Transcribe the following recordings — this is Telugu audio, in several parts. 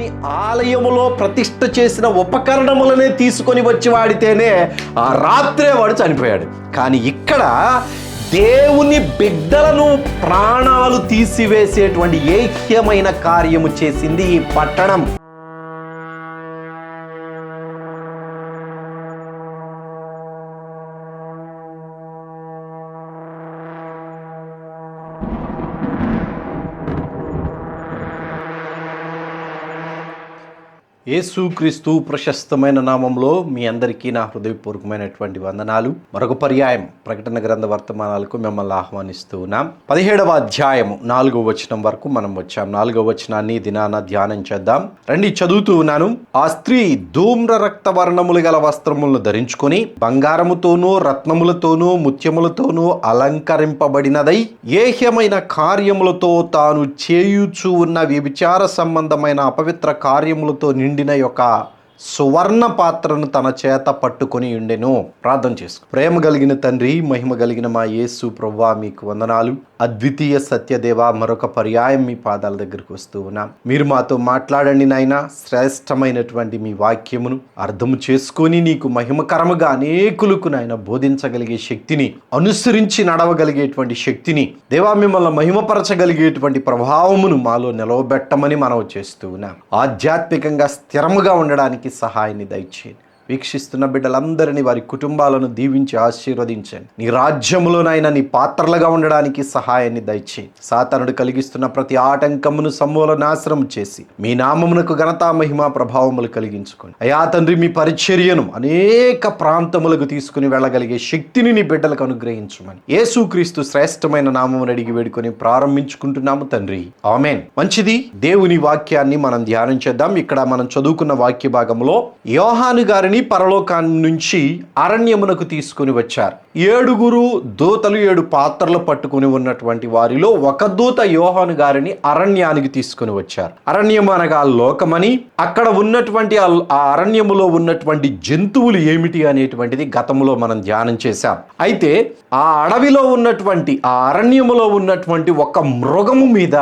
దేవుని ఆలయములో ప్రతిష్ఠ చేసిన ఉపకరణములనే తీసుకొని వచ్చి వాడితేనే ఆ రాత్రే వాడు చనిపోయాడు. కానీ ఇక్కడ దేవుని బిడ్డలను ప్రాణాలు తీసివేసేటువంటి ఏహ్యమైన కార్యము చేసింది ఈ పట్టణం. యేసుక్రీస్తు ప్రశస్తమైన నామంలో మీ అందరికీ నా హృదయపూర్వకమైనటువంటి వందనాలు. మరొక పర్యాయం ప్రకటన గ్రంథ వర్తమానాలకు మిమ్మల్ని ఆహ్వానిస్తూ ఉన్నాం. పదిహేడవ అధ్యాయము నాలుగవ వచనం వరకు మనం వచ్చాం. నాలుగవ వచనాన్ని దినాన ధ్యానం చేద్దాం. రండి చదువుతూ ఉన్నాను. ఆ స్త్రీ ధూమ్ర రక్త వర్ణములు గల వస్త్రములను ధరించుకొని బంగారముతోనూ రత్నములతోనూ ముత్యములతోనూ అలంకరింపబడినదై ఏహ్యమైన కార్యములతో తాను చేయుచు ఉన్న వ్యభిచార సంబంధమైన అపవిత్ర కార్యములతో నిండి నిండిన యొక్క సువర్ణ పాత్రను తన చేత పట్టుకొని ఉండెను. ప్రార్థన చేసుకు. ప్రేమ కలిగిన తండ్రి మహిమ కలిగిన మా యేసు ప్రవ్వా మీకు వందనాలు. అద్వితీయ సత్యదేవ మరొక పర్యాయం మీ పాదాల దగ్గరికి వస్తూ ఉన్నాం. మీరు మాతో మాట్లాడండి నాయన. శ్రేష్టమైనటువంటి మీ వాక్యమును అర్థము చేసుకొని నీకు మహిమకరముగా అనేకులకు నాయన బోధించగలిగే శక్తిని అనుసరించి నడవగలిగేటువంటి శక్తిని దేవా మిమ్మల్ని మహిమపరచగలిగేటువంటి ప్రభావమును మాలో నిలవబెట్టమని మనం చేస్తూ ఉన్నాం. ఆధ్యాత్మికంగా స్థిరముగా ఉండడానికి సహాయాన్ని దయచేయండి. వీక్షిస్తున్న బిడ్డలందరినీ వారి కుటుంబాలను దీవించి ఆశీర్వదించండి. నీ రాజ్యములోనైనా నీ పాత్రలుగా ఉండడానికి సహాయాన్ని దయచేయి. సాతానుడు కలిగిస్తున్న ప్రతి ఆటంకమును సమూల నాశనం చేసి మీ నామమునకు ఘనతా మహిమ ప్రభావములు కలిగించుకోండి అయా తండ్రి మీ పరిచర్యను అనేక ప్రాంతములకు తీసుకుని వెళ్ళగలిగే శక్తిని నీ బిడ్డలకు అనుగ్రహించమని. యేసుక్రీస్తు శ్రేష్టమైన నామమును అడిగి వేడుకొని ప్రారంభించుకుంటున్నాము తండ్రి. ఆమెన్. మంచిది? దేవుని వాక్యాన్ని మనం ధ్యానం చేద్దాం. ఇక్కడ మనం చదువుకున్న వాక్య భాగంలో యోహాను గారిని పరలోకాన్ని నుంచి అరణ్యమునకు తీసుకుని వచ్చారు. ఏడుగురు దూతలు ఏడు పాత్రలు పట్టుకుని ఉన్నటువంటి వారిలో ఒక దూత యోహాను గారిని అరణ్యానికి తీసుకుని వచ్చారు. అరణ్యం అనగా లోకమని అక్కడ ఉన్నటువంటి ఆ అరణ్యములో ఉన్నటువంటి జంతువులు ఏమిటి అనేటువంటిది గతంలో మనం ధ్యానం చేశాం. అయితే ఆ అడవిలో ఉన్నటువంటి ఆ అరణ్యములో ఉన్నటువంటి ఒక మృగము మీద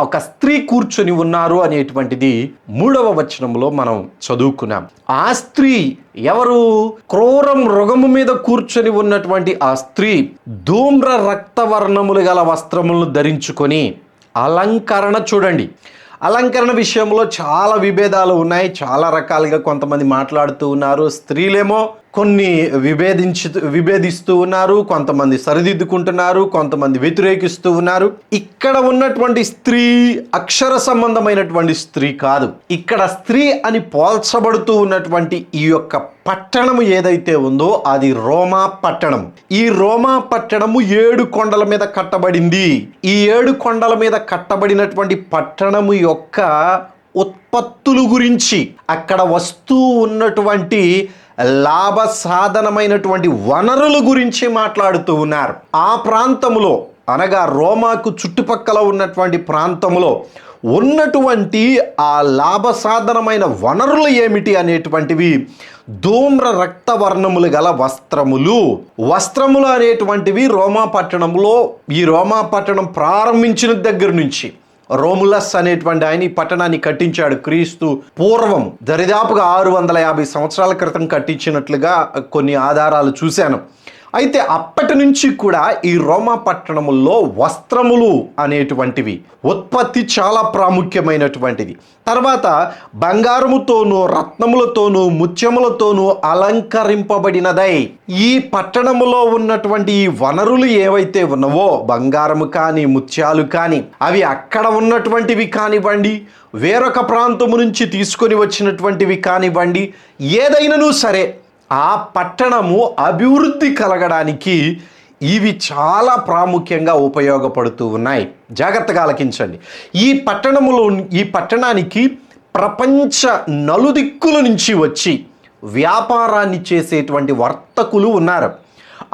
ఒక స్త్రీ కూర్చొని ఉన్నారు అనేటువంటిది మూడవ వచనంలో మనం చదువుకున్నాం. ఆ స్త్రీ ఎవరు? క్రూర మృగము మీద కూర్చొని ఉన్నటువంటి ఆ స్త్రీ ధూమ్ర రక్తవర్ణములు గల వస్త్రములను ధరించుకొని అలంకరణ చూడండి. అలంకరణ విషయంలో చాలా విభేదాలు ఉన్నాయి. చాలా రకాలుగా కొంతమంది మాట్లాడుతూ ఉన్నారు. స్త్రీలేమో కొన్ని విభేదించు విభేదిస్తూ ఉన్నారు కొంతమంది సరిదిద్దుకుంటున్నారు కొంతమంది వ్యతిరేకిస్తూ ఉన్నారు. ఇక్కడ ఉన్నటువంటి స్త్రీ అక్షర సంబంధమైనటువంటి స్త్రీ కాదు. ఇక్కడ స్త్రీ అని పోల్చబడుతూ ఉన్నటువంటి ఈ యొక్క పట్టణము ఏదైతే ఉందో అది రోమా పట్టణం. ఈ రోమా పట్టణము ఏడు కొండల మీద కట్టబడింది. ఈ ఏడు కొండల మీద కట్టబడినటువంటి పట్టణము యొక్క ఉత్పత్తుల గురించి అక్కడ వస్తూ ఉన్నటువంటి లాభ సాధనమైనటువంటి వనరుల గురించి మాట్లాడుతూ ఉన్నారు. ఆ ప్రాంతములో అనగా రోమాకు చుట్టుపక్కల ఉన్నటువంటి ప్రాంతములో ఉన్నటువంటి ఆ లాభ సాధనమైన వనరులు ఏమిటి అనేటువంటివి ధూమ్ర రక్తవర్ణములు గల వస్త్రములు. వస్త్రములు అనేటువంటివి రోమా పట్టణంలో ఈ రోమా పట్టణం ప్రారంభించిన దగ్గర నుంచి రోములస్ అనేటువంటి ఆయన ఈ పట్టణాన్ని కట్టించాడు. క్రీస్తు పూర్వం దరిదాపుగా ఆరు వందల యాభై సంవత్సరాల క్రితం కట్టించినట్లుగా కొన్ని ఆధారాలు చూశాను. అయితే అప్పటి నుంచి కూడా ఈ రోమా పట్టణముల్లో వస్త్రములు అనేటువంటివి ఉత్పత్తి చాలా ప్రాముఖ్యమైనటువంటిది. తర్వాత బంగారముతోనూ రత్నములతోనూ ముత్యములతోనూ అలంకరింపబడినదై ఈ పట్టణములో ఉన్నటువంటి ఈ వనరులు ఏవైతే ఉన్నవో బంగారము కానీ ముత్యాలు కానీ అవి అక్కడ ఉన్నటువంటివి కానివ్వండి వేరొక ప్రాంతము నుంచి తీసుకొని వచ్చినటువంటివి కానివ్వండి ఏదైనాను సరే ఆ పట్టణము అభివృద్ధి కలగడానికి ఇవి చాలా ప్రాముఖ్యంగా ఉపయోగపడుతూ ఉన్నాయి. జాగ్రత్తగా ఆలకించండి. ఈ పట్టణములో ఈ పట్టణానికి ప్రపంచ నలుదిక్కుల నుంచి వచ్చి వ్యాపారాన్ని చేసేటువంటి వర్తకులు ఉన్నారు.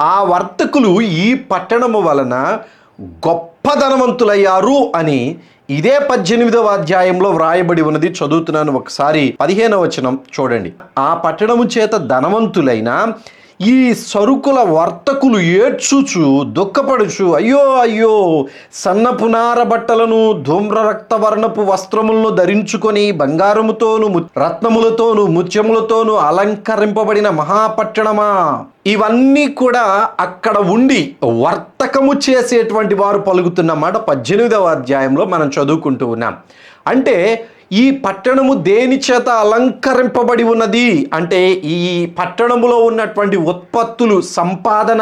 ఆ వర్తకులు ఈ పట్టణము వలన గొప్ప ధనవంతులయ్యారు అని ఇదే పద్దెనిమిదవ అధ్యాయంలో వ్రాయబడి ఉన్నది. చదువుతున్నాను ఒకసారి. పదిహేనవ వచనం చూడండి. ఆ పట్టణము చేత ధనవంతులైన ఈ సరుకుల వర్తకులు ఏడ్చుచు దుఃఖపడుచు అయ్యో అయ్యో సన్నపునార బట్టలను ధూమ్ర రక్తవర్ణపు వస్త్రములను ధరించుకొని బంగారముతోను రత్నములతోను ముత్యములతోను అలంకరింపబడిన మహాపట్టణమా? ఇవన్నీ కూడా అక్కడ ఉండి వర్తకము చేసేటువంటి వారు పలుకుతున్నమాట పద్దెనిమిదవ అధ్యాయంలో మనం చదువుకుంటూ ఉన్నాం. అంటే ఈ పట్టణము దేని చేత అలంకరింపబడి ఉన్నది? అంటే ఈ పట్టణములో ఉన్నటువంటి ఉత్పత్తులు సంపాదన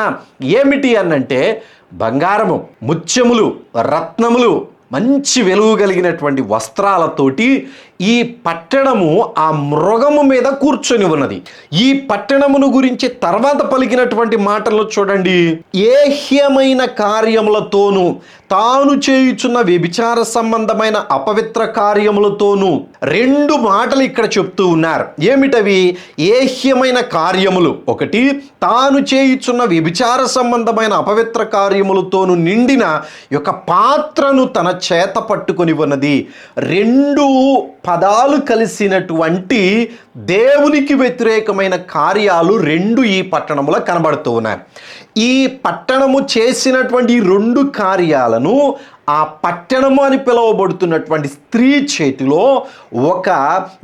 ఏమిటి అనంటే బంగారము ముత్యములు రత్నములు మంచి వెలుగు కలిగినటువంటి వస్త్రాలతోటి ఈ పట్టణము ఆ మృగము మీద కూర్చొని ఉన్నది. ఈ పట్టణమును గురించి తర్వాత పలికినటువంటి మాటలు చూడండి. ఏహ్యమైన కార్యములతోనూ తాను చేయుచున్న వ్యభిచార సంబంధమైన అపవిత్ర కార్యములతోనూ రెండు మాటలు ఇక్కడ చెప్తూ ఉన్నారు. ఏమిటవి? ఏహ్యమైన కార్యములు. ఒకటి తాను చేయుచున్న వ్యభిచార సంబంధమైన అపవిత్ర కార్యములతోను నిండిన యొక్క పాత్రను తన చేత పట్టుకొని ఉన్నది. రెండు పదాలు కలిసినటువంటి దేవునికి వ్యతిరేకమైన కార్యాలు రెండు ఈ పట్టణంలో కనబడుతూ ఉన్నాయి. ఈ పట్టణము చేసినటువంటి రెండు కార్యాలను ఆ పట్టణము అని పిలువబడుతున్నటువంటి స్త్రీ చేతిలో ఒక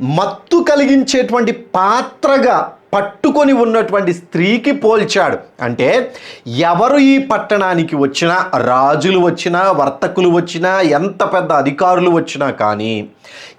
మత్తు కలిగించేటువంటి పాత్రగా పట్టుకొని ఉన్నటువంటి స్త్రీకి పోల్చాడు. అంటే ఎవరు ఈ పట్టణానికి వచ్చినా రాజులు వచ్చినా వర్తకులు వచ్చినా ఎంత పెద్ద అధికారులు వచ్చినా కానీ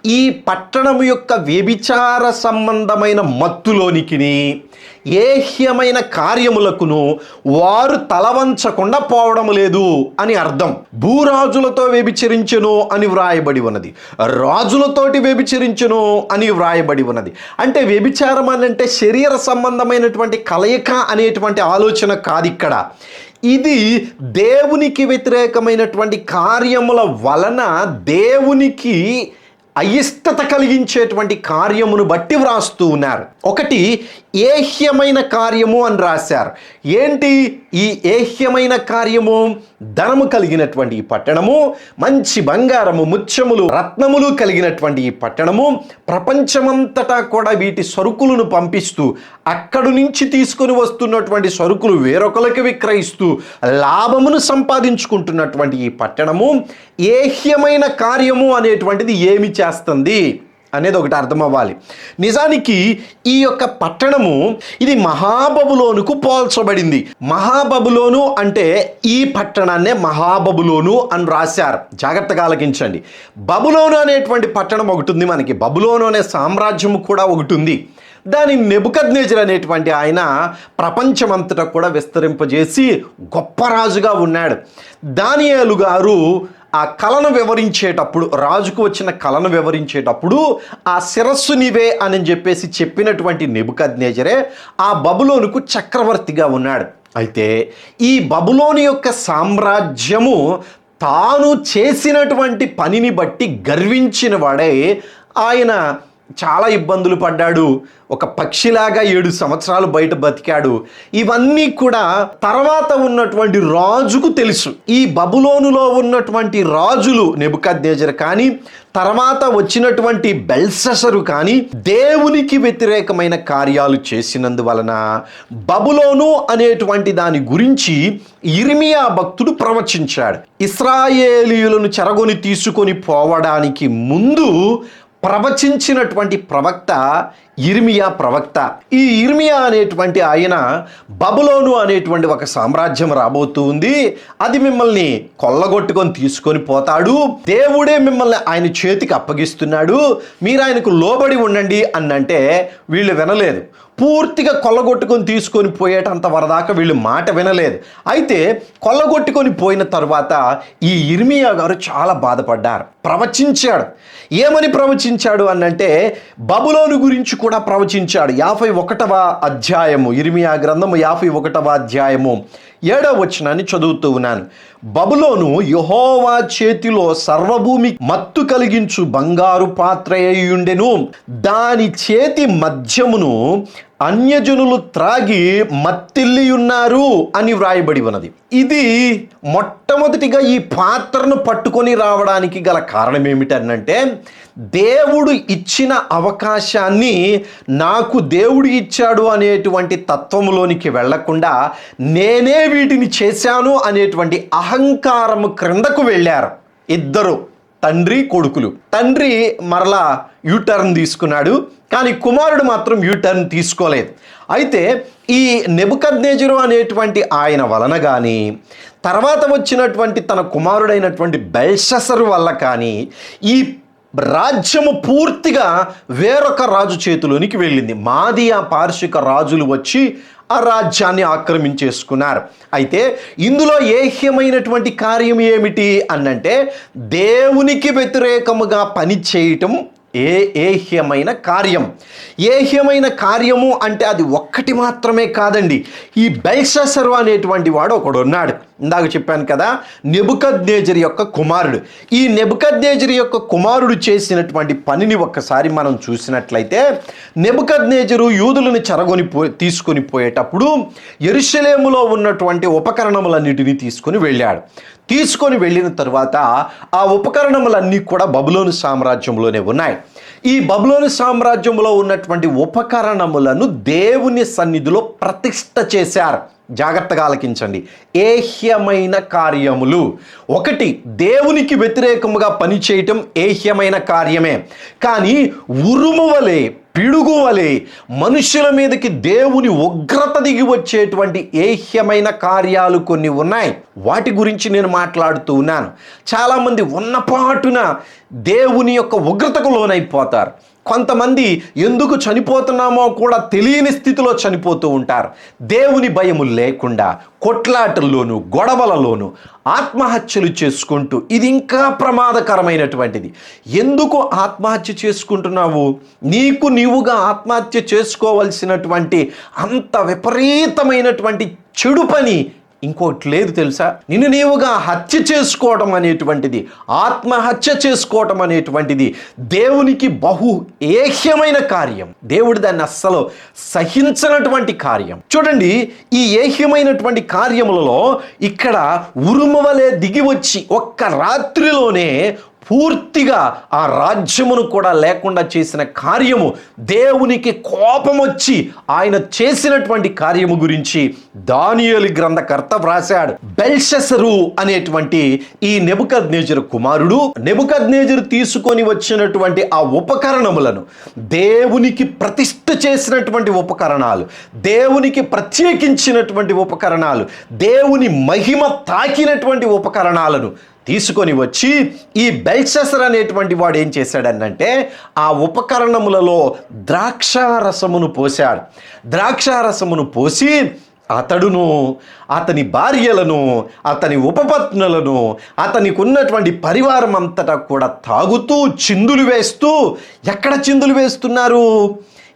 ఈ పట్టణము యొక్క వ్యభిచార సంబంధమైన మత్తులోనికిని ఏహ్యమైన కార్యములకును వారు తలవంచకుండా పోవడం లేదు అని అర్థం. భూరాజులతో వ్యభిచరించును అని వ్రాయబడి ఉన్నది. రాజులతోటి వ్యభిచరించును అని వ్రాయబడి ఉన్నది. అంటే వ్యభిచారం అని అంటే శరీర సంబంధమైనటువంటి కలయిక అనేటువంటి ఆలోచన కాదు ఇక్కడ ఇది దేవునికి వ్యతిరేకమైనటువంటి కార్యముల వలన దేవునికి అయిష్టత కలిగించేటువంటి కార్యమును బట్టి వ్రాస్తూ ఉన్నారు. ఒకటి ఏహ్యమైన కార్యము అని రాశారు. ఏంటి? ఈ ఏహ్యమైన కార్యము ధనము కలిగినటువంటి ఈ పట్టణము మంచి బంగారము ముత్యములు రత్నములు కలిగినటువంటి ఈ పట్టణము ప్రపంచమంతటా కూడా వీటి సరుకులను పంపిస్తూ అక్కడి నుంచి తీసుకొని వస్తున్నటువంటి సరుకులు వేరొకరికి విక్రయిస్తూ లాభమును సంపాదించుకుంటున్నటువంటి ఈ పట్టణము ఏహ్యమైన కార్యము అనేటువంటిది ఏమి చేస్తుంది? అనేది ఒకటి అర్థం అవ్వాలి నిజానికి ఈ యొక్క పట్టణము ఇది మహాబబులోనుకు పోల్చబడింది. మహాబబులోను అంటే ఈ పట్టణాన్నే మహాబబులోను అని రాశారు. జాగ్రత్తగా ఆలకించండి. బబులోను అనేటువంటి పట్టణం ఒకటి ఉంది మనకి. బబులోను అనే సామ్రాజ్యము కూడా ఒకటి ఉంది. దాని నెబుకద్నేజర్ అనేటువంటి ఆయన ప్రపంచమంతటా కూడా విస్తరింపజేసి గొప్ప రాజుగా ఉన్నాడు. దానియాలు గారు ఆ కళను వివరించేటప్పుడు రాజుకు వచ్చిన కళను వివరించేటప్పుడు ఆ శిరస్సు నీవే అని చెప్పేసి చెప్పినటువంటి నెబుకద్నేజరే ఆ బబులోనుకు చక్రవర్తిగా ఉన్నాడు. అయితే ఈ బబులోని యొక్క సామ్రాజ్యము తాను చేసినటువంటి పనిని బట్టి గర్వించిన వాడే ఆయన చాలా ఇబ్బందులు పడ్డాడు. ఒక పక్షిలాగా ఏడు సంవత్సరాలు బయట బతికాడు. ఇవన్నీ కూడా తర్వాత ఉన్నటువంటి రాజుకు తెలుసు. ఈ బబులోనులో ఉన్నటువంటి రాజులు నెబుకద్నేజర్ కానీ తర్వాత వచ్చినటువంటి బెల్ససరు కానీ దేవునికి వ్యతిరేకమైన కార్యాలు చేసినందువలన బబులోను అనేటువంటి దాని గురించి ఇర్మియా భక్తుడు ప్రవచించాడు. ఇస్రాయేలీయులను చెరగొని తీసుకొని పోవడానికి ముందు ప్రవచించినటువంటి ప్రవక్త ఇర్మియా ప్రవక్త. ఈ ఇర్మియా అనేటువంటి ఆయన బబులోను అనేటువంటి ఒక సామ్రాజ్యం రాబోతూ ఉంది. అది మిమ్మల్ని కొల్లగొట్టుకొని తీసుకొని పోతాడు. దేవుడే మిమ్మల్ని ఆయన చేతికి అప్పగిస్తున్నాడు. మీరు ఆయనకు లోబడి ఉండండి అన్నంటే వీళ్ళు వినలేదు. పూర్తిగా కొల్లగొట్టుకొని తీసుకొని పోయేటంత వరదాకా వీళ్ళు మాట వినలేదు. అయితే కొల్లగొట్టుకొని పోయిన తర్వాత ఈ ఇర్మియా గారు చాలా బాధపడ్డారు. ప్రవచించాడు. ఏమని ప్రవచించాడు అనంటే బబులోను గురించి కూడా ప్రవచించాడు. యాభై ఒకటవ అధ్యాయము ఇర్మియా గ్రంథము యాభై ఒకటవ అధ్యాయము ఏడవ వచనాన్ని చదువుతూ ఉన్నాను. బబులోను యహోవా చేతిలో సర్వభూమి మత్తు కలిగించు బంగారు పాత్ర అయ్యుండెను దాని చేతి మధ్యమును అన్యజనులు త్రాగి మత్తిల్లి ఉన్నారు అని వ్రాయబడి ఉన్నది. ఇది మొట్టమొదటిగా ఈ పాత్రను పట్టుకొని రావడానికి గల కారణం ఏమిటనంటే దేవుడు ఇచ్చిన అవకాశాన్ని నాకు దేవుడు ఇచ్చాడు అనేటువంటి తత్వములోనికి వెళ్ళకుండా నేనే వీటిని చేశాను అనేటువంటి అహంకారము క్రిందకు వెళ్ళారు ఇద్దరు. తండ్రి కొడుకులు. తండ్రి మరలా యూటర్న్ తీసుకున్నాడు. కానీ కుమారుడు మాత్రం యూటర్న్ తీసుకోలేదు. అయితే ఈ నెబుకద్నేజరు అనేటువంటి ఆయన వలన కానీ తర్వాత వచ్చినటువంటి తన కుమారుడైనటువంటి బెల్షసరు వల్ల కానీ ఈ రాజ్యము పూర్తిగా వేరొక రాజు చేతిలోనికి వెళ్ళింది. మాదియా పార్షిక రాజులు వచ్చి ఆ రాజ్యాన్ని ఆక్రమించేసుకున్నారు. అయితే ఇందులో ఏహ్యమైనటువంటి కార్యం ఏమిటి అనంటే దేవునికి వ్యతిరేకముగా పని చేయటం ఏ ఏహ్యమైన కార్యం? ఏహ్యమైన కార్యము అంటే అది ఒక్కటి మాత్రమే కాదండి. ఈ బెల్షసరు అనేటువంటి వాడు ఒకడు ఉన్నాడు ఇందాక చెప్పాను కదా నెబుకద్నేజర్ యొక్క కుమారుడు. ఈ నెబుకద్నేజర్ యొక్క కుమారుడు చేసినటువంటి పనిని ఒక్కసారి మనం చూసినట్లయితే నెబుకద్నేజరు యూదులను చెరగొని పో తీసుకొని పోయేటప్పుడు ఎరుషలేములో ఉన్నటువంటి ఉపకరణములన్నిటినీ తీసుకొని వెళ్ళాడు. తీసుకొని వెళ్ళిన తర్వాత ఆ ఉపకరణములన్నీ కూడా బబులోను సామ్రాజ్యంలోనే ఉన్నాయి. ఈ బబులోను సామ్రాజ్యంలో ఉన్నటువంటి ఉపకరణములను దేవుని సన్నిధిలో ప్రతిష్ట చేశారు. జాగ్రత్తగా ఆలకించండి. ఏహ్యమైన కార్యములు. ఒకటి దేవునికి వ్యతిరేకముగా పనిచేయటం ఏహ్యమైన కార్యమే. కానీ ఉరుము వలె పిడుగు వలె మనుషుల మీదకి దేవుని ఉగ్రత దిగి వచ్చేటువంటి ఏహ్యమైన కార్యాలు కొన్ని ఉన్నాయి. వాటి గురించి నేను మాట్లాడుతూ ఉన్నాను. చాలామంది ఉన్నపాటున దేవుని యొక్క ఉగ్రతకు లోనైపోతారు. కొంతమంది ఎందుకు చనిపోతున్నామో కూడా తెలియని స్థితిలో చనిపోతూ ఉంటారు. దేవుని భయము లేకుండా కొట్లాటల్లోనూ గొడవలలోనూ ఆత్మహత్యలు చేసుకుంటూ ఇది ఇంకా ప్రమాదకరమైనటువంటిది. ఎందుకు ఆత్మహత్య చేసుకుంటున్నావు? నీకు నీవుగా ఆత్మహత్య చేసుకోవలసినటువంటి అంత విపరీతమైనటువంటి చెడు పని ఇంకోటి లేదు తెలుసా? నిన్ను నీవుగా హత్య చేసుకోవటం అనేటువంటిది ఆత్మహత్య చేసుకోవటం అనేటువంటిది దేవునికి బహు ఏహ్యమైన కార్యం. దేవుడు దాన్ని అస్సలు సహించనటువంటి కార్యం. చూడండి ఈ ఏహ్యమైనటువంటి కార్యములలో ఇక్కడ ఉరుమవలే దిగి వచ్చి ఒక్క రాత్రిలోనే పూర్తిగా ఆ రాజ్యమును కూడా లేకుండా చేసిన కార్యము దేవునికి కోపం వచ్చి ఆయన చేసినటువంటి కార్యము గురించి దానియేలు గ్రంథకర్త వ్రాశాడు. బెల్షసరు అనేటువంటి ఈ నెబుకద్నేజరు కుమారుడు నెబుకద్నేజరు తీసుకొని వచ్చినటువంటి ఆ ఉపకరణములను దేవునికి ప్రతిష్ఠ చేసినటువంటి ఉపకరణాలు దేవునికి ప్రత్యేకించినటువంటి ఉపకరణాలు దేవుని మహిమ తాకినటువంటి ఉపకరణాలను తీసుకొని వచ్చి ఈ బెల్సెసర్ అనేటువంటి వాడు ఏం చేశాడనంటే ఆ ఉపకరణములలో ద్రాక్షారసమును పోశాడు. ద్రాక్షారసమును పోసి అతడును అతని భార్యలను అతని ఉపపత్నులను అతనికి ఉన్నటువంటి పరివారం అంతటా కూడా తాగుతూ చిందులు వేస్తూ ఎక్కడ చిందులు వేస్తున్నారు?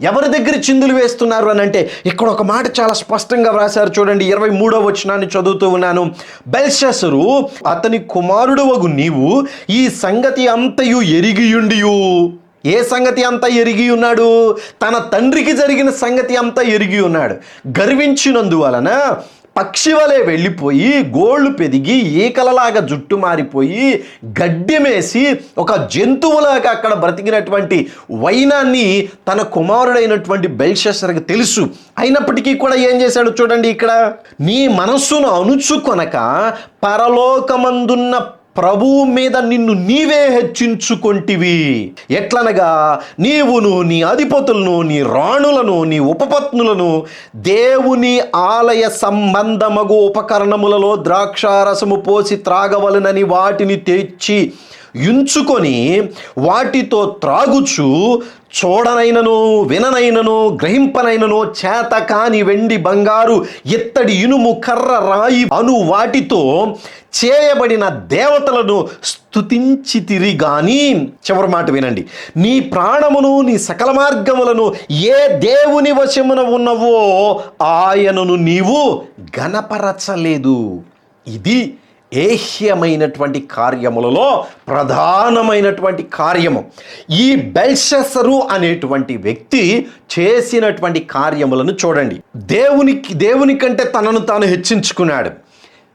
ఎవరి దగ్గర చిందులు వేస్తున్నారు అని అంటే ఇక్కడ ఒక మాట చాలా స్పష్టంగా వ్రాశారు చూడండి ఇరవై మూడో వచనాన్ని చదువుతూ ఉన్నాను. బెల్షసరు అతని కుమారుడు వగు నీవు ఈ సంగతి అంతయు ఎరిగియుండియు ఏ సంగతి అంతా ఎరిగి ఉన్నాడు? తన తండ్రికి జరిగిన సంగతి అంతా ఎరిగి ఉన్నాడు. గర్వించినందువలన పక్షి వలె వెళ్ళిపోయి గోళ్ళు పెరిగి ఈకలలాగా జుట్టు మారిపోయి గడ్డిమేసి ఒక జంతువులాగా అక్కడ బ్రతికినటువంటి వైనాన్ని తన కుమారుడైనటువంటి బెల్షసర్కి తెలుసు. అయినప్పటికీ కూడా ఏం చేశాడు చూడండి ఇక్కడ? నీ మనస్సును అణుచుకొనక పరలోకమందున్న ప్రభువు మీద నిన్ను నీవే హెచ్చించుకొంటివి. ఎట్లనగా నీవును నీ అధిపతులను నీ రాణులను నీ ఉపపత్నులను దేవుని ఆలయ సంబంధమగు ఉపకరణములలో ద్రాక్షారసము పోసి త్రాగవలనని వాటిని తెచ్చి యుంచుకొని వాటితో త్రాగుచు చూడనైనను విననైనను గ్రహింపనైనను చేత కాని వెండి బంగారు ఇత్తడి ఇనుము కర్ర రాయి అను వాటితో చేయబడిన దేవతలను స్థుతించి తిరిగాని చివరి మాట వినండి. నీ ప్రాణమును నీ సకల మార్గములను ఏ దేవుని వశమున ఉన్నవో ఆయనను నీవు గణపరచలేదు. ఇది ఏహ్యమైనటువంటి కార్యములలో ప్రధానమైనటువంటి కార్యము. ఈ బెల్షసరు అనేటువంటి వ్యక్తి చేసినటువంటి కార్యములను చూడండి. దేవునికి దేవుని కంటే తనను తాను హెచ్చించుకున్నాడు.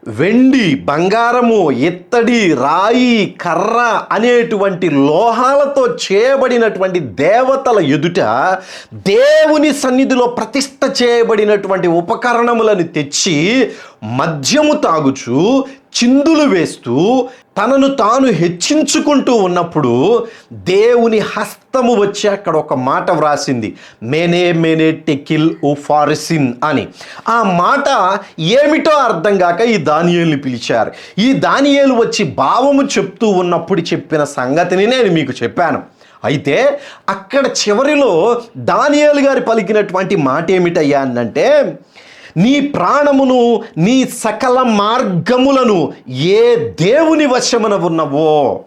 వెండి బంగారము ఇత్తడి రాయి కర్ర అనేటువంటి లోహాలతో చేయబడినటువంటి దేవతల ఎదుట దేవుని సన్నిధిలో ప్రతిష్ట చేయబడినటువంటి ఉపకరణములను తెచ్చి మద్యము తాగుచు చిందులు వేస్తూ తనను తాను హెచ్చించుకుంటూ ఉన్నప్పుడు దేవుని హస్తము వచ్చి అక్కడ ఒక మాట వ్రాసింది. మేనే మేనే టెకిల్ ఉఫారిసిన్ అని. ఆ మాట ఏమిటో అర్థం కాక ఈ దానియేలుని పిలిచారు. ఈ దానియేలు వచ్చి భావము చెప్తూ ఉన్నప్పుడు చెప్పిన సంగతిని నేను మీకు చెప్పాను. అయితే అక్కడ చివరిలో దానియాలు గారు పలికినటువంటి మాట ఏమిటయ్యా అంటే నీ ప్రాణమును నీ సకల మార్గములను ఏ దేవుని వశమున ఉన్నవో?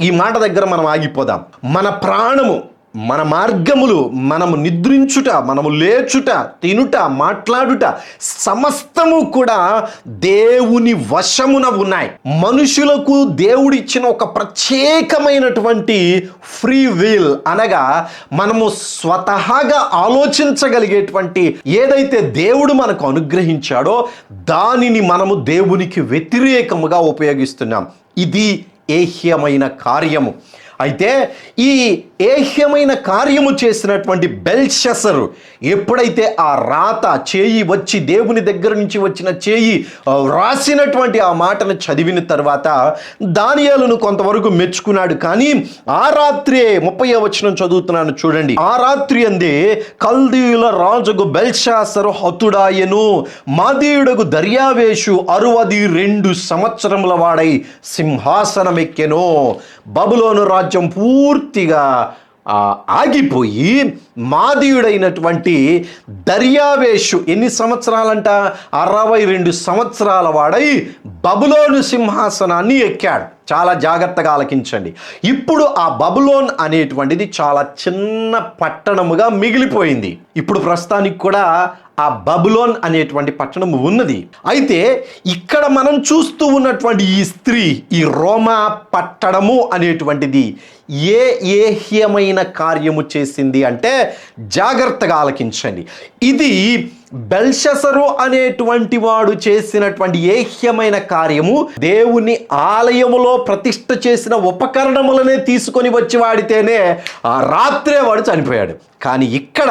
ఈ మాట దగ్గర మనం ఆగిపోదాం. మన ప్రాణము మన మార్గములు మనము నిద్రించుట మనము లేచుట తినుట మాట్లాడుట సమస్తము కూడా దేవుని వశమున ఉన్నాయి. మనుషులకు దేవుడిచ్చిన ఒక ప్రత్యేకమైనటువంటి ఫ్రీ విల్ అనగా మనము స్వతహాగా ఆలోచించగలిగేటువంటి ఏదైతే దేవుడు మనకు అనుగ్రహించాడో దానిని మనము దేవునికి వ్యతిరేకముగా ఉపయోగిస్తున్నాం. ఇది ఏహ్యమైన కార్యము. అయితే ఈ ఏహ్యమైన కార్యము చేసినటువంటి బెల్షసరు ఎప్పుడైతే ఆ రాత చేయి వచ్చి దేవుని దగ్గర నుంచి వచ్చిన చేయి వ్రాసినటువంటి రాసినటువంటి ఆ మాటను చదివిన తర్వాత దానియాలను కొంతవరకు మెచ్చుకున్నాడు. కానీ ఆ రాత్రే ముప్పై వచనం చదువుతున్నాను చూడండి. ఆ రాత్రి అందే కల్దీయుల రాజుకు బెల్షాసరు హతుడాయను మాదీయుడకు దర్యావేషు అరవది రెండు సంవత్సరముల వాడై సింహాసనమెక్కెను. బబులోను రాజ్యం పూర్తిగా ఆగిపోయి మాదీయుడైనటువంటి దర్యావేషు ఎన్ని సంవత్సరాలంట? అరవై రెండు సంవత్సరాల వాడై బబులోను సింహాసనాన్ని ఎక్కాడు. చాలా జాగ్రత్తగా ఆలకించండి. ఇప్పుడు ఆ బబులోన్ అనేటువంటిది చాలా చిన్న పట్టణముగా మిగిలిపోయింది. ఇప్పుడు ప్రస్తుతానికి కూడా ఆ బబులోన్ అనేటువంటి పట్టణం ఉన్నది. అయితే ఇక్కడ మనం చూస్తూ ఉన్నటువంటి ఈ స్త్రీ ఈ రోమా పట్టణము అనేటువంటిది ఏ ఏహ్యమైన కార్యము చేసింది అంటే జాగ్రత్తగా ఆలకించండి. ఇది బెల్షసరు అనేటువంటి వాడు చేసినటువంటి ఏహ్యమైన కార్యము దేవుని ఆలయములో ప్రతిష్ట చేసిన ఉపకరణములనే తీసుకొని వచ్చి వాడితేనే ఆ రాత్రే వాడు చనిపోయాడు. కానీ ఇక్కడ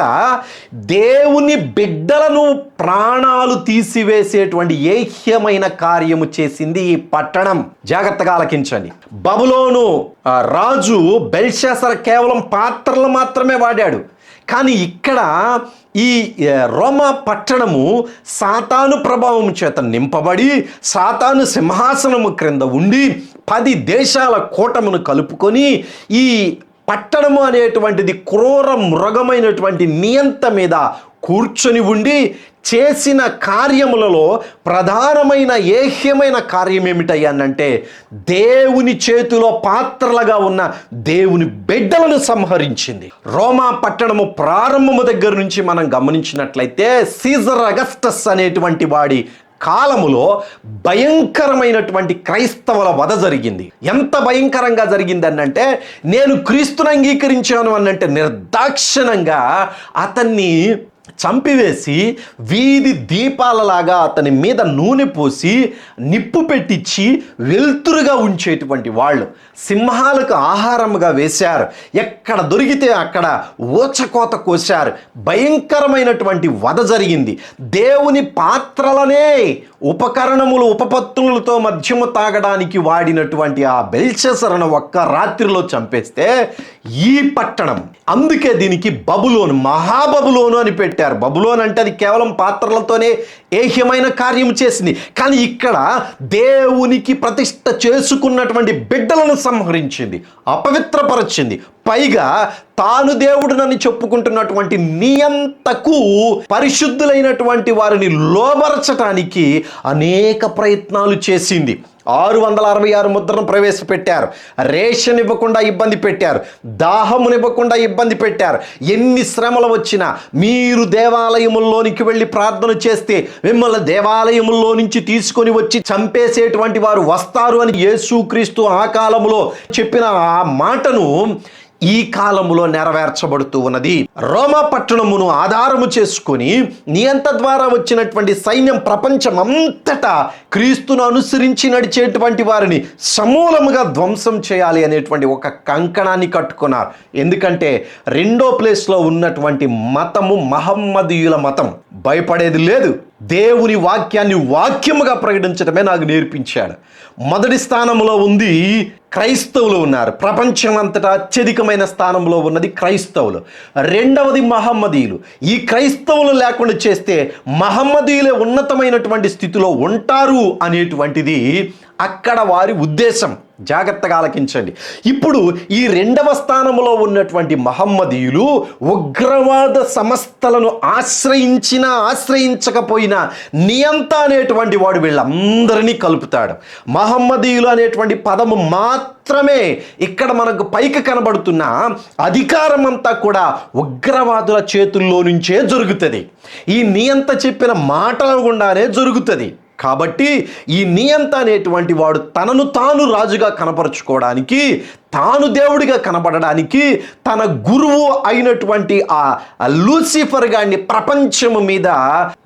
దేవుని బిడ్డలను ప్రాణాలు తీసివేసేటువంటి ఏహ్యమైన కార్యము చేసింది ఈ పట్టణం. జాగ్రత్తగా ఆలకించండి. బబులోను రాజు బెల్షసర్ కేవలం పాత్రలు మాత్రమే వాడాడు. కానీ ఇక్కడ ఈ రోమ రోమా పట్టణము సాతాను ప్రభావం చేత నింపబడి సాతాను సింహాసనము క్రింద ఉండి పది దేశాల కూటమును కలుపుకొని ఈ పట్టణము అనేటువంటిది క్రూర మృగమైనటువంటి నియంత మీద కూర్చొని ఉండి చేసిన కార్యములలో ప్రధానమైన ఏహ్యమైన కార్యం ఏమిటయ్యానంటే దేవుని చేతిలో పాత్రలుగా ఉన్న దేవుని బిడ్డలను సంహరించింది. రోమా పట్టణము ప్రారంభము దగ్గర నుంచి మనం గమనించినట్లయితే సీజర్ అగస్టస్ అనేటువంటి వాడి కాలములో భయంకరమైనటువంటి క్రైస్తవుల వధ జరిగింది. ఎంత భయంకరంగా జరిగిందనంటే నేను క్రీస్తును అంగీకరించాను అనంటే నిర్దాక్షిణంగా అతన్ని చంపివేసి వీధి దీపాలలాగా అతని మీద నూనె పోసి నిప్పు పెట్టించి వెలుతురుగా ఉంచేటువంటి వాళ్ళు సింహాలకు ఆహారముగా వేశారు. ఎక్కడ దొరికితే అక్కడ ఊచకోత కోశారు. భయంకరమైనటువంటి వధ జరిగింది. దేవుని పాత్రలనే ఉపకరణములు ఉపపత్తులతో మద్యము తాగడానికి వాడినటువంటి ఆ బెల్చెసరను ఒక్క రాత్రిలో చంపేస్తే ఈ పట్టణం అందుకే దీనికి బబులోను మహాబబులోను అని పెట్టారు. బబులోన్ అంటే అది కేవలం పాత్రలతోనే ఏహ్యమైన కార్యం చేసింది. కానీ ఇక్కడ దేవునికి ప్రతిష్ట చేసుకున్నటువంటి బిడ్డలను సంహరించింది అపవిత్రపరచింది. పైగా తాను దేవుడునని చెప్పుకుంటున్నటువంటి నియంతకు పరిశుద్ధులైనటువంటి వారిని లోబరచటానికి అనేక ప్రయత్నాలు చేసింది. ఆరు వందల అరవై ఆరు ముద్రను ప్రవేశపెట్టారు. రేషన్ ఇవ్వకుండా ఇబ్బంది పెట్టారు. దాహమునివ్వకుండా ఇబ్బంది పెట్టారు. ఎన్ని శ్రమలు వచ్చినా మీరు దేవాలయముల్లోనికి వెళ్ళి ప్రార్థన చేస్తే మిమ్మల్ని దేవాలయముల్లో నుంచి తీసుకొని వచ్చి చంపేసేటువంటి వారు వస్తారు అని యేసుక్రీస్తు ఆ కాలంలో చెప్పిన ఆ మాటను ఈ కాలంలో నెరవేర్చబడుతూ ఉన్నది. రోమా పట్టణమును ఆధారము చేసుకొని నియంత ద్వారా వచ్చినటువంటి సైన్యం ప్రపంచమంతటా క్రీస్తును అనుసరించి నడిచేటువంటి వారిని సమూలముగా ధ్వంసం చేయాలి అనేటువంటి ఒక కంకణాన్ని కట్టుకున్నారు. ఎందుకంటే రెండో ప్లేస్లో ఉన్నటువంటి మతము మహమ్మదీయుల మతం. భయపడేది లేదు. దేవుని వాక్యాన్ని వాక్యముగా ప్రకటించడమే నాకు నేర్పించాడు. మొదటి స్థానంలో ఉంది క్రైస్తవులు ఉన్నారు. ప్రపంచమంతటా అత్యధికమైన స్థానంలో ఉన్నది క్రైస్తవులు. రెండవది మహమ్మదీయులు. ఈ క్రైస్తవులు లేకుండా చేస్తే మహమ్మదీయులే ఉన్నతమైనటువంటి స్థితిలో ఉంటారు అనేటువంటిది అక్కడ వారి ఉద్దేశం. జాగ్రత్తగా ఆలకించండి. ఇప్పుడు ఈ రెండవ స్థానంలో ఉన్నటువంటి మహమ్మదీయులు ఉగ్రవాద సంస్థలను ఆశ్రయించినా ఆశ్రయించకపోయినా నియంత అనేటువంటి వాడు వీళ్ళందరినీ కలుపుతాడు. మహమ్మదీయులు అనేటువంటి పదము మాత్రమే ఇక్కడ మనకు పైకి కనబడుతున్న అధికారం అంతా కూడా ఉగ్రవాదుల చేతుల్లో నుంచే జరుగుతుంది. ఈ నియంత చెప్పిన మాటల గుండానే జరుగుతుంది. కాబట్టి ఈ నియంత అనేటువంటి వాడు తనను తాను రాజుగా కనపరుచుకోవడానికి తాను దేవుడిగా కనబడడానికి తన గురువు అయినటువంటి ఆ లూసిఫర్ గాడిని ప్రపంచము మీద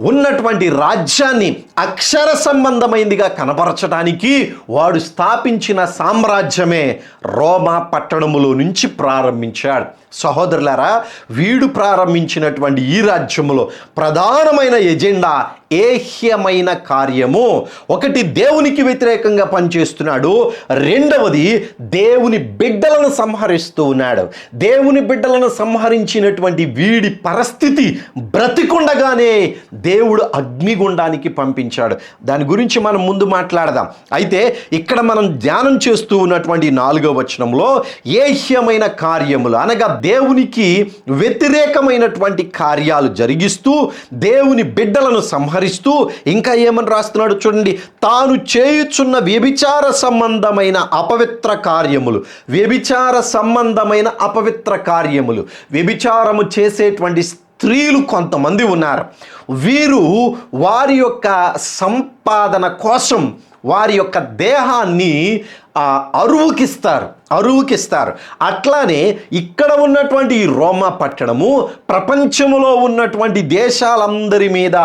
ఉన్నటువంటి రాజ్యాన్ని అక్షర సంబంధమైందిగా కనపరచడానికి వాడు స్థాపించిన సామ్రాజ్యమే రోమా పట్టణములో నుంచి ప్రారంభించాడు. సహోదరులారా వీడు ప్రారంభించినటువంటి ఈ రాజ్యములో ప్రధానమైన ఎజెండా ఏహ్యమైన కార్యము. ఒకటి దేవునికి వ్యతిరేకంగా పనిచేస్తున్నాడు. రెండవది దేవుని బిడ్డలను సంహరిస్తూ ఉన్నాడు. దేవుని బిడ్డలను సంహరించినటువంటి వీడి పరిస్థితి బ్రతికుండగానే దేవుడు అగ్నిగుండానికి పంపించాడు. దాని గురించి మనం ముందు మాట్లాడదాం. అయితే ఇక్కడ మనం ధ్యానం చేస్తూ ఉన్నటువంటి నాలుగో వచనంలో ఏహ్యమైన కార్యములు అనగా దేవునికి వ్యతిరేకమైనటువంటి కార్యాలు జరిగిస్తూ దేవుని బిడ్డలను సంహరిస్తూ ఇంకా ఏమని రాస్తున్నాడు చూడండి తాను చేయుచున్న వ్యభిచార సంబంధమైన అపవిత్ర కార్యములు. వ్యభిచార సంబంధమైన అపవిత్ర కార్యములు. వ్యభిచారము చేసేటువంటి స్త్రీలు కొంతమంది ఉన్నారు. వీరు వారి యొక్క సంపాదన కోసం వారి యొక్క దేహాన్ని ఆ, అరువుకిస్తారు అరువుకిస్తారు. అట్లానే ఇక్కడ ఉన్నటువంటి ఈ రోమా పట్టణము ప్రపంచములో ఉన్నటువంటి దేశాలందరి మీద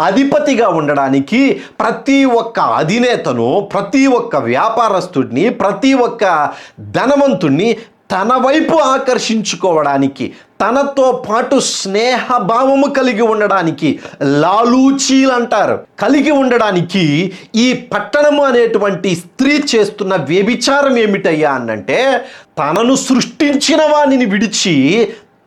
అధిపతిగా ఉండడానికి ప్రతి ఒక్క అధినేతను ప్రతి ఒక్క వ్యాపారస్తుడిని ప్రతి ఒక్క ధనవంతుణ్ణి తన వైపు ఆకర్షించుకోవడానికి తనతో పాటు స్నేహభావము కలిగి ఉండడానికి లాలూచీలు అంటారు. కలిగి ఉండడానికి ఈ పట్టణము అనేటువంటి స్త్రీ చేస్తున్న వ్యభిచారం ఏమిటయ్యా అనంటే తనను సృష్టించిన వాణిని విడిచి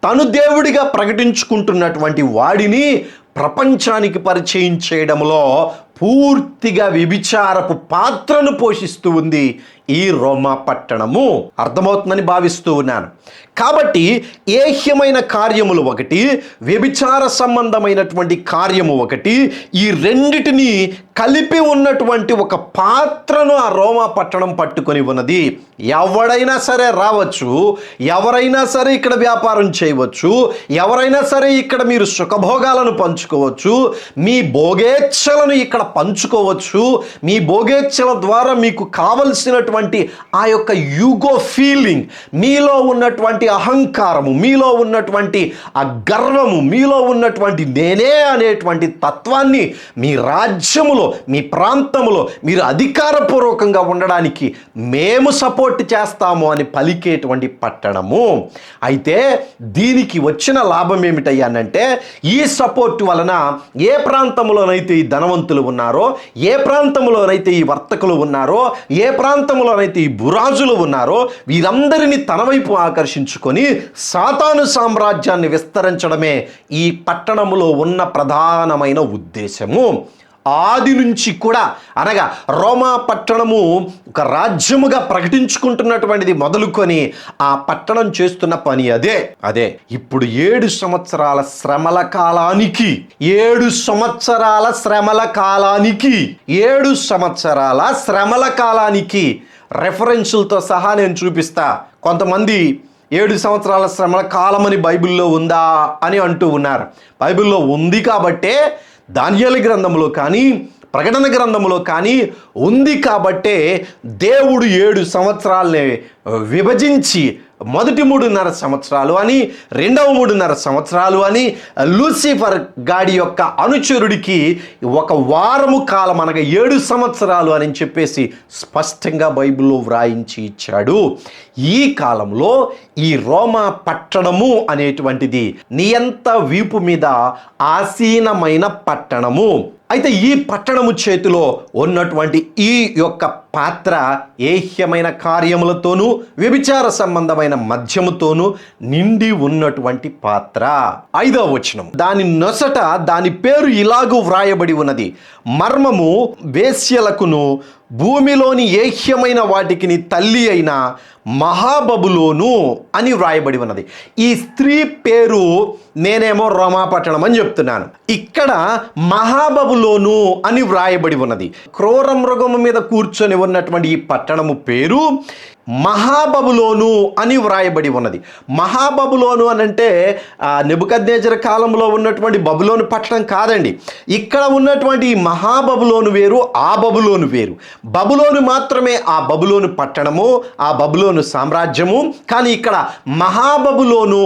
తను దేవుడిగా ప్రకటించుకుంటున్నటువంటి వాడిని ప్రపంచానికి పరిచయం చేయడంలో పూర్తిగా వ్యభిచారపు పాత్రను పోషిస్తూ ఉంది. ఈ రోమా పట్టణము అర్థమవుతుందని భావిస్తూ ఉన్నాను. కాబట్టి ఏహ్యమైన కార్యములు ఒకటి వ్యభిచార సంబంధమైనటువంటి కార్యము ఒకటి ఈ రెండిటిని కలిపి ఉన్నటువంటి ఒక పాత్రను ఆ రోమా పట్టణం పట్టుకొని ఉన్నది. ఎవడైనా సరే రావచ్చు ఎవరైనా సరే ఇక్కడ వ్యాపారం చేయవచ్చు ఎవరైనా సరే ఇక్కడ మీరు సుఖభోగాలను పంచుకోవచ్చు మీ భోగేచ్ఛలను ఇక్కడ పంచుకోవచ్చు మీ భోగేచ్ఛల ద్వారా మీకు కావలసినటువంటి ఆ యొక్క యుగో ఫీలింగ్ మీలో ఉన్నటువంటి అహంకారము మీలో ఉన్నటువంటి ఆ గర్వము మీలో ఉన్నటువంటి నేనే అనేటువంటి తత్వాన్ని మీ రాజ్యములో మీ ప్రాంతములో మీరు అధికారపూర్వకంగా ఉండడానికి మేము సపోర్ట్ చేస్తాము అని పలికేటువంటి పట్టణము. అయితే దీనికి వచ్చిన లాభం ఏమిటయ్యానంటే ఈ సపోర్ట్ వలన ఏ ప్రాంతంలోనైతే ఈ ధనవంతులు ఉన్నారో ఏ ప్రాంతంలోనైతే ఈ వర్తకులు ఉన్నారో ఏ ప్రాంతంలోనైతే ఈ బురాజులు ఉన్నారో వీరందరినీ తన వైపు ఆకర్షించుకొని సాతాను సామ్రాజ్యాన్ని విస్తరించడమే ఈ పట్టణములో ఉన్న ప్రధానమైన ఉద్దేశము. ఆది నుంచి కూడా అనగా రోమా పట్టణము ఒక రాజ్యముగా ప్రకటించుకుంటున్నటువంటిది మొదలుకొని ఆ పట్టణం చేస్తున్న పని అదే. అదే ఇప్పుడు ఏడు సంవత్సరాల శ్రమల కాలానికి ఏడు సంవత్సరాల శ్రమల కాలానికి ఏడు సంవత్సరాల శ్రమల కాలానికి రెఫరెన్షులతో సహా నేను చూపిస్తా. కొంతమంది ఏడు సంవత్సరాల శ్రమల కాలమని బైబిల్లో ఉందా అని అంటూ ఉన్నారు. బైబిల్లో ఉంది కాబట్టే ధాన్యాల గ్రంథంలో కానీ ప్రకటన గ్రంథంలో కానీ ఉంది కాబట్టే దేవుడు ఏడు సంవత్సరాలని విభజించి మొదటి మూడున్నర సంవత్సరాలు అని రెండవ మూడున్నర సంవత్సరాలు అని లూసిఫర్ గాడి యొక్క అనుచరుడికి ఒక వారము కాలం అనగా ఏడు సంవత్సరాలు అని చెప్పేసి స్పష్టంగా బైబిల్లో వ్రాయించి ఇచ్చాడు. ఈ కాలంలో ఈ రోమా పట్టణము అనేటువంటిది నియంత వీపు మీద ఆసీనమైన పట్టణము. అయితే ఈ పట్టణము చేతిలో ఉన్నటువంటి ఈ యొక్క పాత్ర ఏహ్యమైన కార్యములతోనూ వ్యభిచార సంబంధమైన మద్యముతోనూ నిండి ఉన్నటువంటి పాత్ర. ఐదవ వచనం. దాని నొసట దాని పేరు ఇలాగూ వ్రాయబడి ఉన్నది. మర్మము వేశ్యలకును భూమిలోని ఏహ్యమైన వాటికి తల్లి అయిన మహాబబులోను అని వ్రాయబడి ఉన్నది. ఈ స్త్రీ పేరు నేనేమో రోమాపట్టణం అని చెప్తున్నాను. ఇక్కడ మహాబబులోను అని వ్రాయబడి ఉన్నది. క్రూర మృగము మీద కూర్చొని ఉన్నటువంటి ఈ పట్టణము పేరు మహాబబులోను అని వ్రాయబడి ఉన్నది. మహాబబులోను అని అంటే నెబుకద్నేజర కాలంలో ఉన్నటువంటి బబులోను పట్టణం కాదండి. ఇక్కడ ఉన్నటువంటి మహాబబులోను వేరు ఆ బబులోను వేరు. బబులోను మాత్రమే ఆ బబులోను పట్టణము ఆ బబులోను సామ్రాజ్యము. కానీ ఇక్కడ మహాబబులోను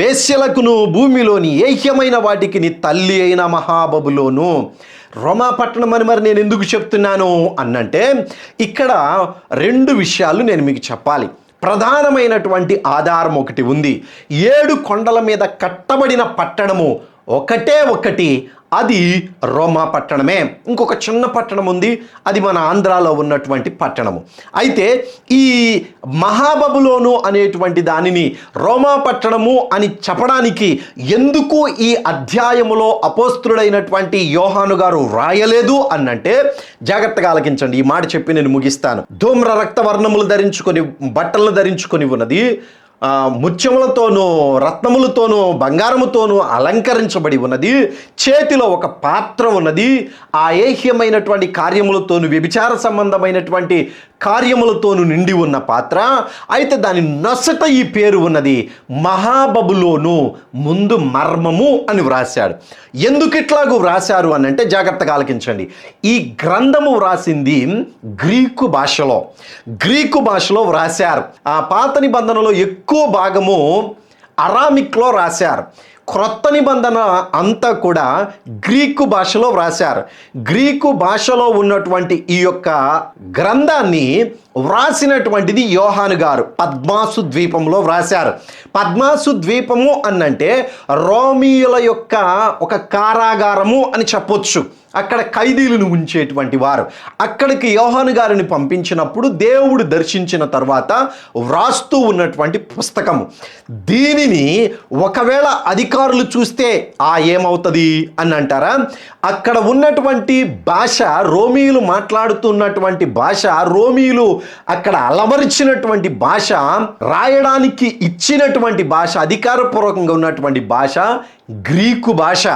వేశ్యలకును భూమిలోని ఏహ్యమైన వాటికి తల్లి అయిన మహాబబులోను. రోమా పట్టణం అని మరి నేను ఎందుకు చెప్తున్నాను అన్నంటే ఇక్కడ రెండు విషయాలు నేను మీకు చెప్పాలి. ప్రధానమైనటువంటి ఆధారం ఒకటి ఉంది. ఏడు కొండల మీద కట్టబడిన పట్టణము ఒకటే ఒకటి అది రోమా పట్టణమే. ఇంకొక చిన్న పట్టణం ఉంది అది మన ఆంధ్రాలో ఉన్నటువంటి పట్టణము. అయితే ఈ మహాబబులోను అనేటువంటి దానిని రోమా పట్టణము అని చెప్పడానికి ఎందుకు ఈ అధ్యాయములో అపోస్తుడైనటువంటి యోహాను గారు రాయలేదు అన్నంటే జాగ్రత్తగా ఆలకించండి. ఈ మాట చెప్పి నేను ముగిస్తాను. ధూమ్ర రక్త వర్ణములు ధరించుకొని బట్టలను ధరించుకొని ఉన్నది ముత్యములతోనూ రత్నములతోనూ బంగారముతోనూ అలంకరించబడి ఉన్నది. చేతిలో ఒక పాత్ర ఉన్నది. ఆ ఏహ్యమైనటువంటి కార్యములతోనూ వ్యభిచార సంబంధమైనటువంటి కార్యములతోనూ నిండి ఉన్న పాత్ర. అయితే దాని నొసట ఈ పేరు ఉన్నది. మహాబబులోను ముందు మర్మము అని వ్రాశాడు. ఎందుకు ఇట్లాగూ వ్రాశారు అని అంటే జాగ్రత్తగా ఆలకించండి. ఈ గ్రంథము వ్రాసింది గ్రీకు భాషలో. గ్రీకు భాషలో వ్రాశారు. ఆ పాత నిబంధనలో ఎక్కువ ఎక్కువ భాగము అరామిక్లో రాశారు. క్రొత్త నిబంధన అంతా కూడా గ్రీకు భాషలో వ్రాశారు. గ్రీకు భాషలో ఉన్నటువంటి ఈ యొక్క గ్రంథాన్ని వ్రాసినటువంటిది యోహాను గారు. పద్మాసు ద్వీపంలో వ్రాశారు. పద్మాసు ద్వీపము అన్నంటే రోమియుల యొక్క ఒక కారాగారము అని చెప్పొచ్చు. అక్కడ ఖైదీలను ఉంచేటువంటి వారు. అక్కడికి యోహాను గారిని పంపించినప్పుడు దేవుడు దర్శించిన తర్వాత వ్రాస్తూ ఉన్నటువంటి పుస్తకము. దీనిని ఒకవేళ అధికారులు చూస్తే ఆ ఏమవుతుంది? అని అంటారా? అక్కడ ఉన్నటువంటి భాష రోమీయులు మాట్లాడుతున్నటువంటి భాష రోమీలు అక్కడ అలవరిచినటువంటి భాష రాయడానికి ఇచ్చినటువంటి భాష అధికారపూర్వకంగా ఉన్నటువంటి భాష గ్రీకు భాష.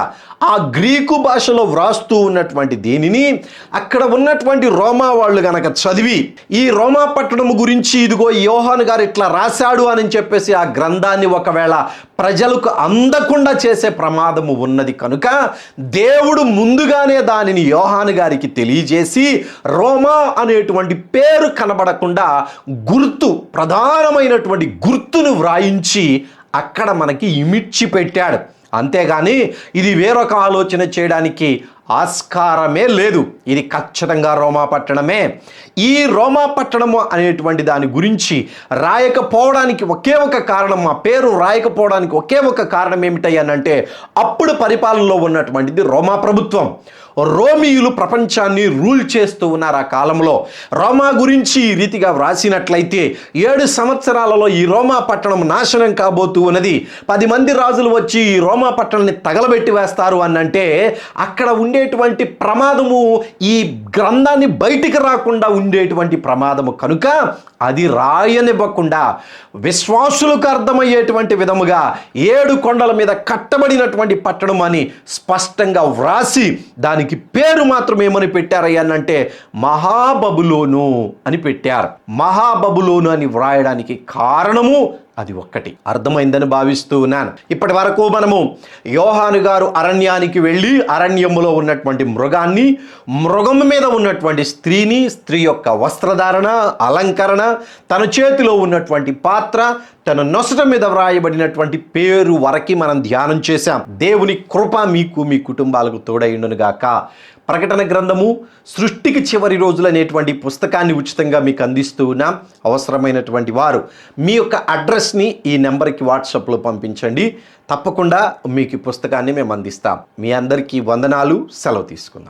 ఆ గ్రీకు భాషలో వ్రాస్తూ ఉన్నటువంటి దేనిని అక్కడ ఉన్నటువంటి రోమా వాళ్ళు గనక చదివి ఈ రోమా పట్టణము గురించి ఇదిగో యోహాను గారు ఇట్లా రాశాడు అని చెప్పేసి ఆ గ్రంథాన్ని ఒకవేళ ప్రజలకు అందకుండా చేసే ప్రమాదము ఉన్నది కనుక దేవుడు ముందుగానే దానిని యోహాను గారికి తెలియజేసి రోమా అనేటువంటి పేరు కనబడకుండా గుర్తు ప్రధానమైనటువంటి గుర్తును వ్రాయించి అక్కడ మనకి ఇమిడ్చి పెట్టాడు అంతేగాని ఇది వేరొక ఆలోచన చేయడానికి ఆస్కారమే లేదు. ఇది ఖచ్చితంగా రోమా పట్టణమే. ఈ రోమా పట్టణము అనేటువంటి దాని గురించి రాయకపోవడానికి ఒకే ఒక కారణం ఆ పేరు రాయకపోవడానికి ఒకే ఒక కారణం ఏమిటయ్యానంటే అప్పుడు పరిపాలనలో ఉన్నటువంటిది రోమా ప్రభుత్వం. రోమియులు ప్రపంచాన్ని రూల్ చేస్తూ ఉన్నారు ఆ కాలంలో. రోమా గురించి ఈ రీతిగా వ్రాసినట్లయితే ఏడు సంవత్సరాలలో ఈ రోమా పట్టణం నాశనం కాబోతూ ఉన్నది. పది మంది రాజులు వచ్చి ఈ రోమా పట్టణాన్ని తగలబెట్టి వేస్తారు అని అంటే అక్కడ ఉండేటువంటి ప్రమాదము ఈ గ్రంథాన్ని బయటికి రాకుండా ఉండేటువంటి ప్రమాదము కనుక అది రాయనివ్వకుండా విశ్వాసులకు అర్థమయ్యేటువంటి విధముగా ఏడు కొండల మీద కట్టబడినటువంటి పట్టణం అని స్పష్టంగా వ్రాసి దాని దానికి పేరు మాత్రం ఏమని పెట్టారయ్యా అంటే మహాబబులోను అని పెట్టారు. మహాబబులోను అని వ్రాయడానికి కారణము అది ఒక్కటి. అర్థమైందని భావిస్తూ ఉన్నాను. ఇప్పటి వరకు మనము యోహాను గారు అరణ్యానికి వెళ్ళి అరణ్యములో ఉన్నటువంటి మృగాన్ని మృగం మీద ఉన్నటువంటి స్త్రీని స్త్రీ యొక్క వస్త్రధారణ అలంకరణ తన చేతిలో ఉన్నటువంటి పాత్ర తన నొసట మీద వ్రాయబడినటువంటి పేరు వరకు మనం ధ్యానం చేశాం. దేవుని కృప మీకు మీ కుటుంబాలకు తోడైండునుగాక ప్రకటన గ్రంథము సృష్టికి చివరి రోజులు అనేటువంటి పుస్తకాన్ని ఉచితంగా మీకు అందిస్తూ ఉన్నాం. అవసరమైనటువంటి వారు మీ యొక్క అడ్రస్ని ఈ నెంబర్కి వాట్సాప్లో పంపించండి. తప్పకుండా మీకు ఈ పుస్తకాన్ని మేము అందిస్తాం. మీ అందరికీ వందనాలు. సెలవు తీసుకుందాం.